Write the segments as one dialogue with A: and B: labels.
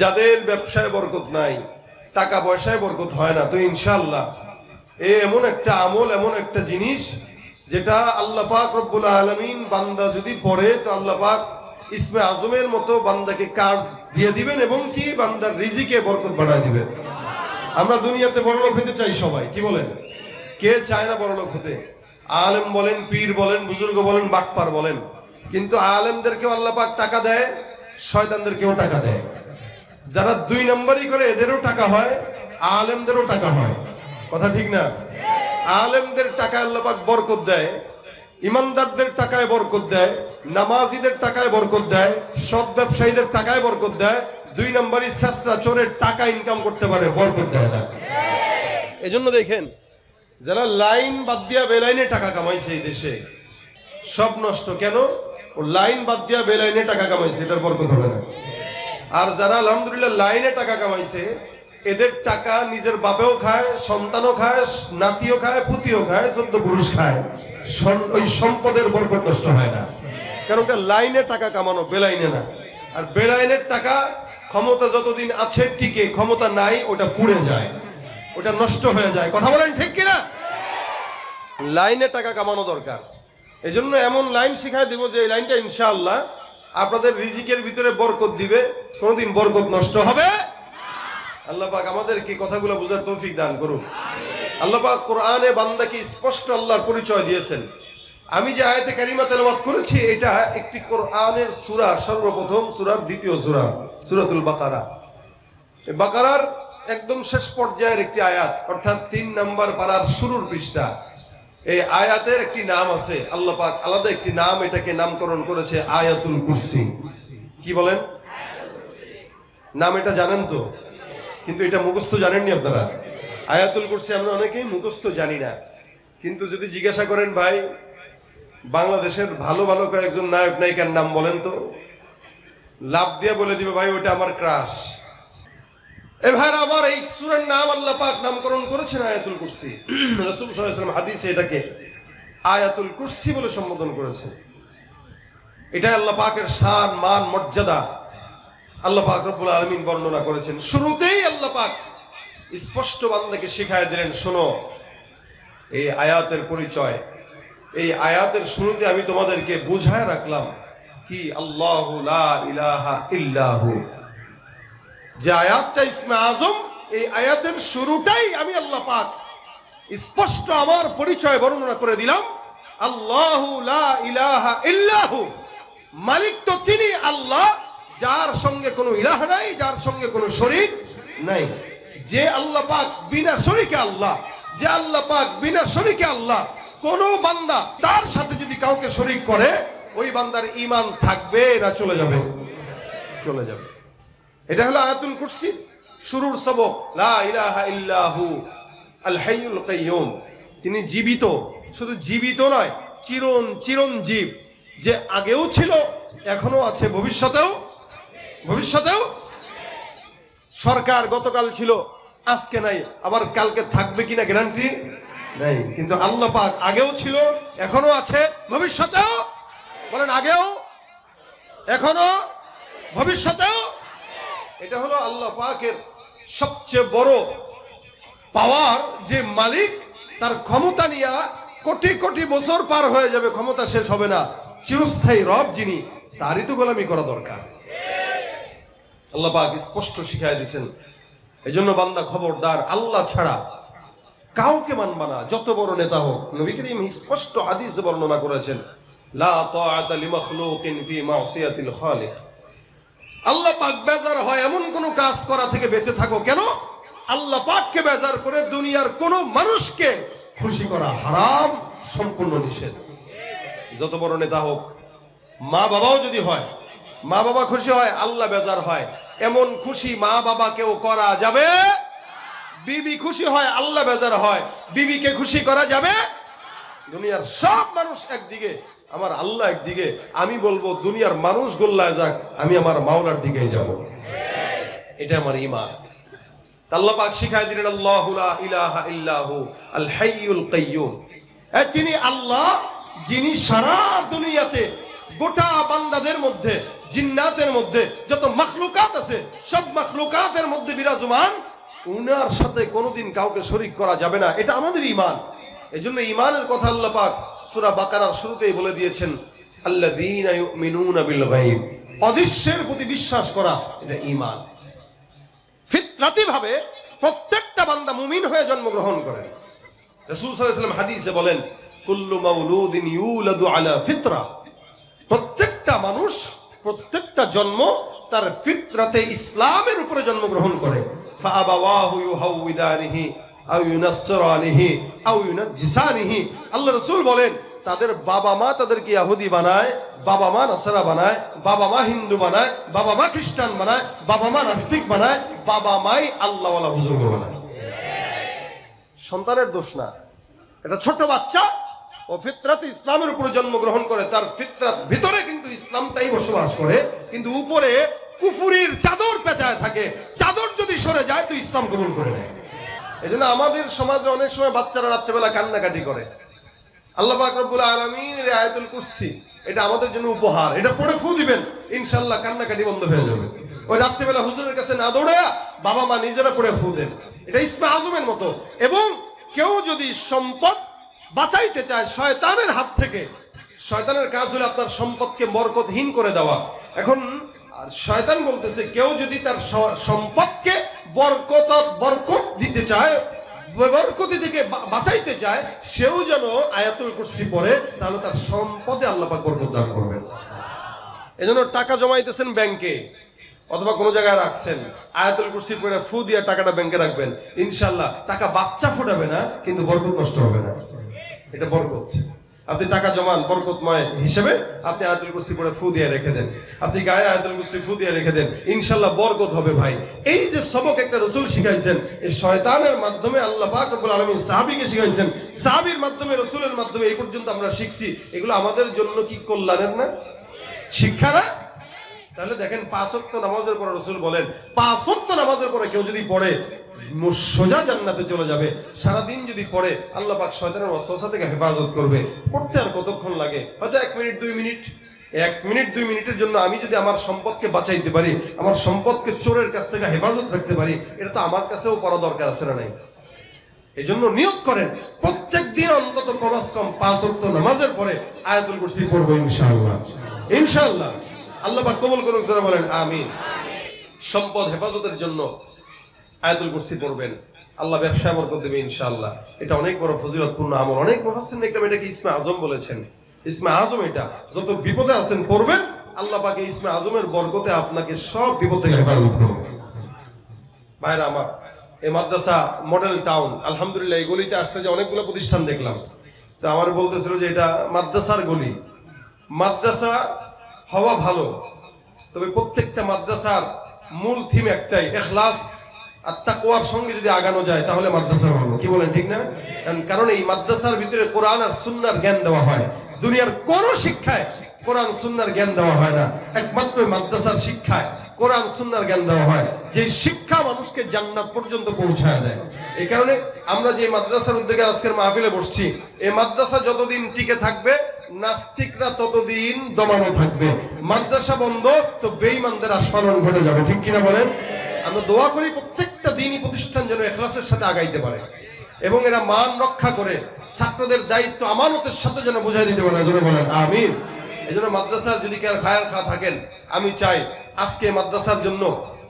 A: যাদের ব্যবসায় বরকত নাই, টাকা পয়সায় বরকত হয় না, তো ইনশাল্লাহ এ এমন একটা আমল, এমন একটা জিনিস যেটা আল্লাহ পাক রব্বুল আলমিন বান্দা যদি পড়ে, তো আল্লাহ পাক ইসমে আজমের মতো বান্দাকে কাজ দিয়ে দিবেন এবং কি বান্দার রিজিকে বরকত বাড়ায় দিবেন। আমরা দুনিয়াতে বড়লোক হতে চাই সবাই, কি বলেন? কে চায় না বড়লোক হতে? আলেম বলেন, পীর বলেন, বুজুর্গ বলেন, বাটপার বলেন। কিন্তু আলেমদেরকেও আল্লাহ পাক টাকা দেয়, শয়তানদেরকেও টাকা দেয়। যারা দুই নম্বরই করে এদেরও টাকা হয়, আলেমদেরও টাকা হয়। কথা ঠিক না? আলেমদের টাকায় আল্লাহ পাক বরকত দেয়, ইমানদারদের টাকায় বরকত দেয়, নামাজিদের টাকায় বরকত দেয়, সৎ ব্যবসায়ীদের টাকায় বরকত দেয়, দুই নম্বরই শেষরা চোরের টাকা ইনকাম করতে পারে, বরকত দেয় না। এজন্য দেখেন, যারা লাইন বাদ দিয়া বেলাইনে টাকা কামাইছে এই দেশে, সব নষ্ট। কেন? ও লাইন বাদ দিয়া বেলাইনে টাকা কামাইছে, এটার বরকত হবে না। আর যারা আলহামদুলিল্লাহ লাইনে টাকা কামাইছে, এদের টাকা নিজের বাপেও খায়, সন্তানও খায়, নাতিও খায়, পুতিও খায়, চোদ্দ পুরুষ খায়। ওই সম্পদের বরকত নষ্ট হয় না। কারণ লাইনে টাকা কামানো বেলাইনে না। আর বেলাইনের টাকা ক্ষমতা যতদিন আছে টিকে, ক্ষমতা নাই, ওটা পুড়ে যায়। ওটা নষ্ট হয়ে যায়। কথা বলেন ঠিক কিনা? লাইনে টাকা কামানো দরকার। এই জন্য এমন লাইন শিখাই দিব যে এই লাইনটা ইনশাআল্লাহ আপনাদের রিজিকের ভিতরে বরকত দিবে, কোনোদিন বরকত নষ্ট হবে আল্লাহ পাক আমাদেরকে কথাগুলো বোঝার তৌফিক দান করুন। আল্লাহ পাক কোরআনে বান্দাকে স্পষ্ট আল্লাহর পরিচয় দিয়েছেন। আমি যে আয়াতে কারিমা তেলাওয়াত করেছি, এটা একটি কোরআনের সূরা, সর্বপ্রথম সূরার দ্বিতীয় সূরা, সুরাতুল বাকারা। বাকারার একদম শেষ পর্যায়ের একটি আয়াত, অর্থাৎ তিন নাম্বার পারার শুরুর পৃষ্ঠা। এই আয়াতের একটি নাম আছে, আল্লাহ পাক আলাদা একটি নাম এটাকে নামকরণ করেছে, আয়াতুল কুরসি। কি বলেন? নাম এটা জানেন তো? কিন্তু এটা মুখস্থ জানেননি আপনারা। আয়াতুল কুরসি আমরা অনেকেই মুখস্থ জানি না। কিন্তু যদি জিজ্ঞাসা করেন, ভাই, বাংলাদেশের ভালো ভালো কয়েকজন নায়ক নায়িকার নাম বলেন তো? লাভ দিয়ে বলে দিবে, ভাই ওটা আমার ক্রাশ। এ ভাইরা আমার এই সুরের নাম আল্লাহ পাক নামকরণ করেছেন আয়াতুল কুরসি। রাসূল ওয়াসাল্লাম হাদিসে এটাকে আয়াতুল কুরসি বলে সম্বোধন করেছে এটা আল্লাহ পাকের শান, মান, মর্যাদা। আল্লাহ পাক রব্বুল আলামিন বর্ণনা করেছেন। শুরুতেই আল্লাহ পাক স্পষ্ট বান্দাকে শিখায় দিলেন, শোনো, এই আয়াতের পরিচয়, এই আয়াতের শুরুতে আমি তোমাদেরকে বুঝায় রাখলাম কি আল্লাহু ইলাহা ইল্লাহু যে আয়াতটা ইসমে আজম, এই আয়াতের শুরুটাই আমি আল্লাহ পাক স্পষ্ট আমার পরিচয় বর্ণনা করে দিলাম। আল্লাহু লা ইলাহা ইল্লাহু। মালিক তো তিনি আল্লাহ, যার সঙ্গে কোনো ইলাহ নাই, যার সঙ্গে কোনো শরিক নাই। যে আল্লাহ পাক বিনা শরিকে আল্লাহ, যে আল্লাহ পাক বিনা শরিকে আল্লাহ, কোন বান্দা তার সাথে যদি কাউকে শরিক করে, ওই বান্দার ঈমান থাকবে না চলে যাবে? চলে যাবে। এটা হলো আয়াতুল কুরসি, শুরুর সবক। লা ইলাহা ইল্লাহু আল হাইয়ুল কাইয়ুম। তিনি জীবিত, শুধু জীবিত নয়, চিরন, চিরঞ্জীব। যে আগেও ছিল এখনও আছে। ভবিষ্যতেও ভবিষ্যতেও সরকার গতকাল ছিল, আজকে নাই। আবার কালকে থাকবে কিনা গ্যারান্টি নাই। কিন্তু আল্লাহ পাক আগেও ছিল এখনও আছে। ভবিষ্যতেও, বলেন আগেও এখনও ভবিষ্যতেও এটা হলো আল্লাহ পাকের সবচেয়ে বড় পাওয়ার যে মালিক, তার ক্ষমতা নিয়ে কোটি কোটি বছর পার হয়ে যাবে, ক্ষমতা শেষ হবে না। চিরস্থায়ী রব যিনি, তারই তো গোলামি করা দরকার। আল্লাহ পাক স্পষ্ট শিখাই দিয়েছেন এই জন্য বান্দা খবরদার, আল্লাহ ছাড়া কাউকে মানবা না, যত বড় নেতা হোক। নবী করিম স্পষ্ট হাদিসে বর্ণনা করেছেন, লা তাআতা লিমাখলুকিন ফি মাসিয়াতিল খালিক। আল্লাহ পাক বেজার হয় এমন কোন কাজ করা থেকে বেঁচে থাকো কেন? আল্লাহ পাককে বেজার করে দুনিয়ার কোন মানুষকে খুশি করা হারাম, সম্পূর্ণ নিষেধ। যত বড় নেতা হোক, মা বাবাও যদি হয়, মা বাবা খুশি হয়, আল্লাহ বেজার হয়। এমন খুশি মা বাবাকেও করা যাবে? বিবি খুশি হয়, আল্লাহ বেজার হয়। বিবিকে খুশি করা যাবে? দুনিয়ার সব মানুষ একদিকে আমার আল্লাহ একদিকে, আমি বলব দুনিয়ার মানুষ গোল্লায় যাক, আমি আমার মাওলার দিকে যাব। এটা আমার ইমান আল্লাহ পাক শিখায় দিলেন, আল্লাহু তিনি আল্লাহ, যিনি সারা দুনিয়াতে গোটা বান্দাদের মধ্যে, জিন্নাতের মধ্যে যত মাখলুকাত আছে, সব মাখলুকাতের মধ্যে বিরাজমান, উনার সাথে কোনোদিন কাউকে শরিক করা যাবে না। এটা আমাদের ইমান এজন্য ইমানের কথা আল্লাহ পাক সূরা বাকারার শুরুতেই বলে দিয়েছেন ইউমিনুনা বিল গায়ব। অদৃশ্যের প্রতি বিশ্বাস করা, এটা ইমান ফিতরাতি ভাবে প্রত্যেকটা বান্দা মুমিন হয়ে জন্মগ্রহণ করেন। রাসূল ওয়াসাল্লাম হাদিসে বলেন, কুল্লু মাউলুদিন ইউলাদু আলা ফিতরা। প্রত্যেকটা মানুষ, প্রত্যেকটা জন্ম তার ফিতরাতে ইসলামের উপরে জন্মগ্রহণ করে। ফাআবাওয়াহু ইউহাউইদানিহি আল্লাহ রাসূল বলেন, তাদের বাবা মা তাদেরকে ইহুদি বানায়, বাবা মা নাসারা বানায়, বাবা মা হিন্দু বানায়, বাবা মা খ্রিস্টান বানায়, বাবা মা নাস্তিক বানায়, বাবা মাই আল্লাহওয়ালা বুজুর্গ বানায়। সন্তানের দোষ না। এটা ছোট বাচ্চা, ও ফিতরাত ইসলামের উপরে জন্মগ্রহণ করে, তার ফিতরাত ভিতরে কিন্তু ইসলামটাই বসবাস করে, কিন্তু উপরে কুফুরির চাদর পেঁচায় থাকে। চাদর যদি সরে যায়, তো ইসলাম কবুল করে নেয়। এই জন্য আমাদের সমাজে অনেক সময় বাচ্চারা রাত্রেবেলা কান্নাকাটি করে। আল্লাহ পাক রব্বুল আলামিন আয়াতুল কুরসি, এটা আমাদের জন্য উপহার। এটা পড়ে ফু দিবেন ইনশাল্লাহ কান্নাকাটি বন্ধ হয়ে যাবে। ওই রাত্রিবেলা হুজুরের কাছে না দৌড়ায়া বাবা মা নিজেরা পড়ে ফু দেন। এটা ইসমা আজমের মতো। এবং কেউ যদি সম্পদ বাঁচাইতে চায় শয়তানের হাত থেকে, শয়তানের কাজ হলো আপনার সম্পদকে বরকতহীন করে দেওয়া। এখন শয়তান বলতেছে, কেউ যদি তার সম্পদকে বরকত বরকত দিতে চায় বরকতি থেকে বাঁচাইতে চায়, সেও যেন আয়াতুল কুরসি পড়ে, তাহলে তার সম্পদে আল্লাহ পাক বরকত দান করবেন। এজন্য টাকা জমাইতেছেন ব্যাংকে, অথবা কোনো জায়গায় রাখছেন। আয়াতুল কুরসি পড়ে ফু দিয়ে টাকাটা ব্যাংকে রাখবেন। ইনশাল্লাহ টাকা বাচ্চা ফুটাবে না, কিন্তু বরকত নষ্ট হবে না। এটা বরকত। আপনি টাকা জমান বরকতময় হিসেবে আপনি আয়াতুল কুরসি পড়ে ফু দিয়ে রেখে দেন। আপনি গায়ে আয়াতুল কুরসি ফু দিয়ে রেখে দেন। ইনশাল্লাহ বরকত হবে ভাই। এই যে সবক একটা রসুল শিখাইছেন, এই শয়তানের মাধ্যমে আল্লাহ পাক রব্বুল আলামিন সাহাবীকে শিখাইছেন। সাহাবীর মাধ্যমে, রসুলের মাধ্যমে এই পর্যন্ত আমরা শিখছি। এগুলো আমাদের জন্য কি কল্যাণের না? শিক্ষা না? তাহলে দেখেন পাঁচ ওয়াক্ত নামাজের পরে রসুল বলেন, পাঁচ ওয়াক্ত নামাজের পরে কেউ যদি পড়ে সোজা জান্নাতে চলে যাবে। সারাদিন যদি পড়ে, আল্লাহ পাক শয়তানের ওয়াসওয়াসা থেকে হেফাজত করবে। পড়তে আর কতক্ষণ লাগে? হয়তো এক মিনিট, দুই মিনিট। এক মিনিট, দুই মিনিটের জন্য আমি যদি আমার সম্পদকে বাঁচাইতে পারি, আমার সম্পদকে চোরের কাছ থেকে হেফাজত রাখতে পারি, এটা তো আমার কাছেও পড়া দরকার আছে না নাই? এই জন্য নিয়ত করেন প্রত্যেক দিন অন্তত কমাস কম, পাঁচ ওয়াক্ত নামাজের পরে আয়াতুল কুরসি পড়ব ইনশাআল্লাহ। ইনশাআল্লাহ। আল্লাহ পাক কবুল যারা বলেন, আমিন। সম্পদ হেফাজতের জন্য আয়াতুল কুরসি পড়বেন। আল্লাহ ব্যবসায় বরকত দেবে ইনশাআল্লাহ। এটা অনেক বড় ফজিলতপূর্ণ আমল। অনেক মুফাসসির নেকরাম এটাকে ইসমে আজম বলেছেন। ইসমে আজম এটা। যত বিপদে আছেন, পড়বেন। আল্লাহ পাকে ইসমে আজমের বরকতে আপনাকে সব বিপদ থেকে হেফাজত করবে। ভাইরা আমার, এই মাদ্রাসা মডেল টাউন আলহামদুলিল্লাহ, এই গলিতে আসতে যে অনেকগুলো প্রতিষ্ঠান দেখলাম। তো আমার বলতেছিল যে এটা মাদ্রাসার গলি। মাদ্রাসা হওয়া ভালো। তবে প্রত্যেকটা মাদ্রাসার মূল থিম একটাই, এখলাস। আর তাকওয়ার সঙ্গে যদি আগানো যায়, তাহলে মাদ্রাসা ভালো। কি বলেন, ঠিক না? কারণ- এই মাদ্রাসার ভিতরে কোরআন আর সুন্নার জ্ঞান দেওয়া হয়। দুনিয়ার কোন শিক্ষায় কোরআন সুন্নার জ্ঞান দেওয়া হয় না। একমাত্র মাদ্রাসার শিক্ষায় কোরআন সুন্নার জ্ঞান দেওয়া হয়। যে শিক্ষা মানুষকে জান্নাত পর্যন্ত পৌঁছায় দেয়। এই কারণে আমরা যে মাদ্রাসার উদ্যোগে আজকের মাহফিলে বসছি এই মাদ্রাসা যতদিন টিকে থাকবে, নাস্তিকরা ততদিন দমানো থাকবে। মাদ্রাসা বন্ধ, তো বেঈমানদের আস্ফালন ঘটে যাবে। ঠিক কিনা বলেন? আমরা দোয়া করি প্রত্যেকটা দিনই প্রতিষ্ঠান যেন এখলাসের সাথে আগাইতে পারে এবং এরা মান রক্ষা করে ছাত্রদের দায়িত্ব আমানতের সাথে যেন বুঝাই দিতে পারে। বলেন, আমিন। এই জন্য মাদ্রাসার যদি কেউ খায়ার খা থাকেন, আমি চাই আজকে মাদ্রাসার জন্য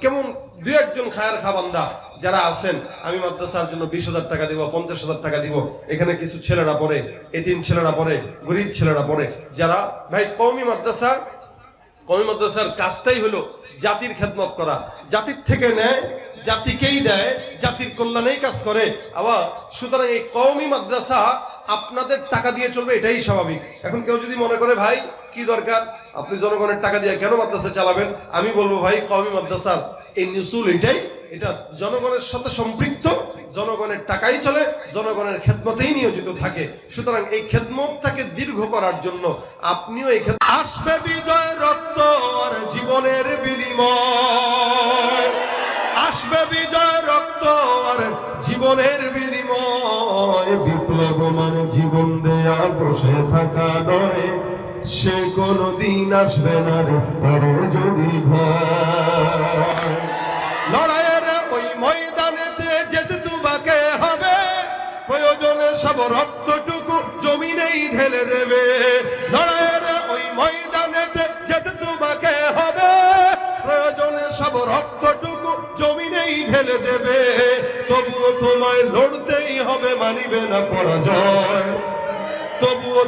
A: কেমন দু একজন খায়ার খা বান্দা যারা আছেন, আমি মাদ্রাসার জন্য বিশ হাজার টাকা দিব, পঞ্চাশ হাজার টাকা দিব। এখানে কিছু ছেলেরা পড়ে, এতিম ছেলেরা পড়ে, গরিব ছেলেরা পড়ে, যারা ভাই কওমি মাদ্রাসা, কওমি মাদ্রাসার কাজটাই হলো জাতির খেদমত করা। জাতির থেকে নেয়, জাতিকেই দেয়, জাতির কল্যাণেই কাজ করে। আবার সুতরাং এই কওমি মাদ্রাসা আপনাদের টাকা দিয়ে চলবে, এটাই স্বাভাবিক। এখন কেউ যদি মনে করে, ভাই, কি দরকার? আপনি জনগণের টাকা দিয়ে কেন মাদ্রাসা চালাবেন? আমি বলব, ভাই, কওমি মাদ্রাসার এই নিউসুল এটাই এটা জনগণের সাথে সম্পৃক্ত, জনগণের টাকাই চলে, জনগণের খেদমতেই নিয়োজিত থাকে। সুতরাং এই খেদমতটাকে দীর্ঘ করার জন্য আপনিও এই ক্ষেত্রে আসবে বিজয় রক্ত জীবনের বিনিময়। আসবে বিজয় রক্ত জীবনের বিনিময়। বিপ্লব মানে জীবন দেয়া, বসে থাকা নয়। সে কোনো দিন আসবে না রে যদি ভয়। লড়াইয়ের সব রক্তটুকু জমিনেই ঢেলে দেবে। লড়াইয়ের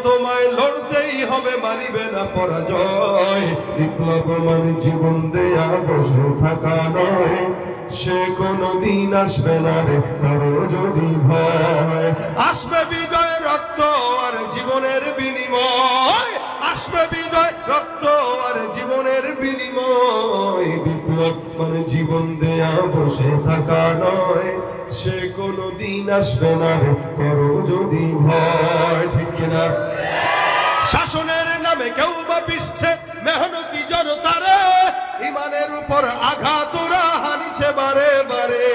A: তোমায় লড়তেই হবে, মানিবে না পরাজয়। বিপ্লব মানে জীবন দেয়া বসে থাকা নয়। সে কোনো দিন আসবে না রে, করো যদি ভয়। আসবে বিজয়, রক্ত আর জীবনের বিনিময়। আসবে বিজয়, রক্ত আর জীবনের বিনিময়। বিপ্লব মানে জীবন দেয়া, বসে থাকা নয়। সে কোনো দিন আসবে না করো যদি ভয়। কিনা শাসনের নামে কেউ বা পিসছে মেহনতি জনতারে ইমানের উপর আঘাত হানিছে বারে বারে।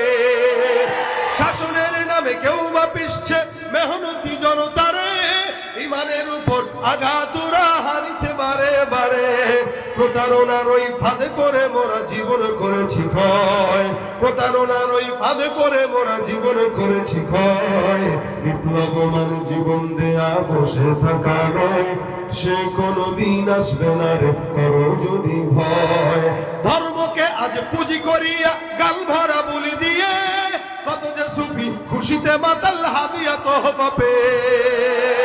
A: শাসনের নামে কেউ বা পিসছে মেহনতি জনতারে ইমানের উপর আঘাত হানিছে বারে বারে। প্রতারণার ওই ফাঁদে পরে মোরা জীবন করেছি ক্ষয়। প্রতারণার ওই ফাঁদে পরে মোরা জীবন করেছি ক্ষয়। বিপ্লব মানে জীবন দেয়া বসে থাকা নয়। সে কোনো দিন আসবে না রে, করো যদি ভয়। ধর্মকে আজ পুঁজি করিয়া গাল ভরা বলি দিয়ে, কত যে সুফি খুশিতে মাতাল হাদিয়া তো ওই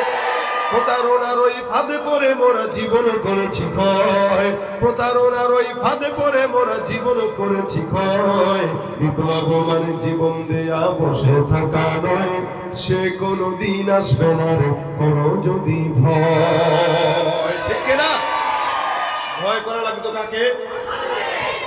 A: ফাঁদে পরে মোরা জীবন করেছি ক্ষয়। প্রতারণার ওই ফাঁদে পরে মোরা জীবন করেছি ক্ষয়। বিপ্লব মানে জীবন দেয়া বসে থাকা নয়। সে কোনো দিন আসবে না রে, করো যদি ভয়। ঠিক না ভয় করা লাগতো কাকে?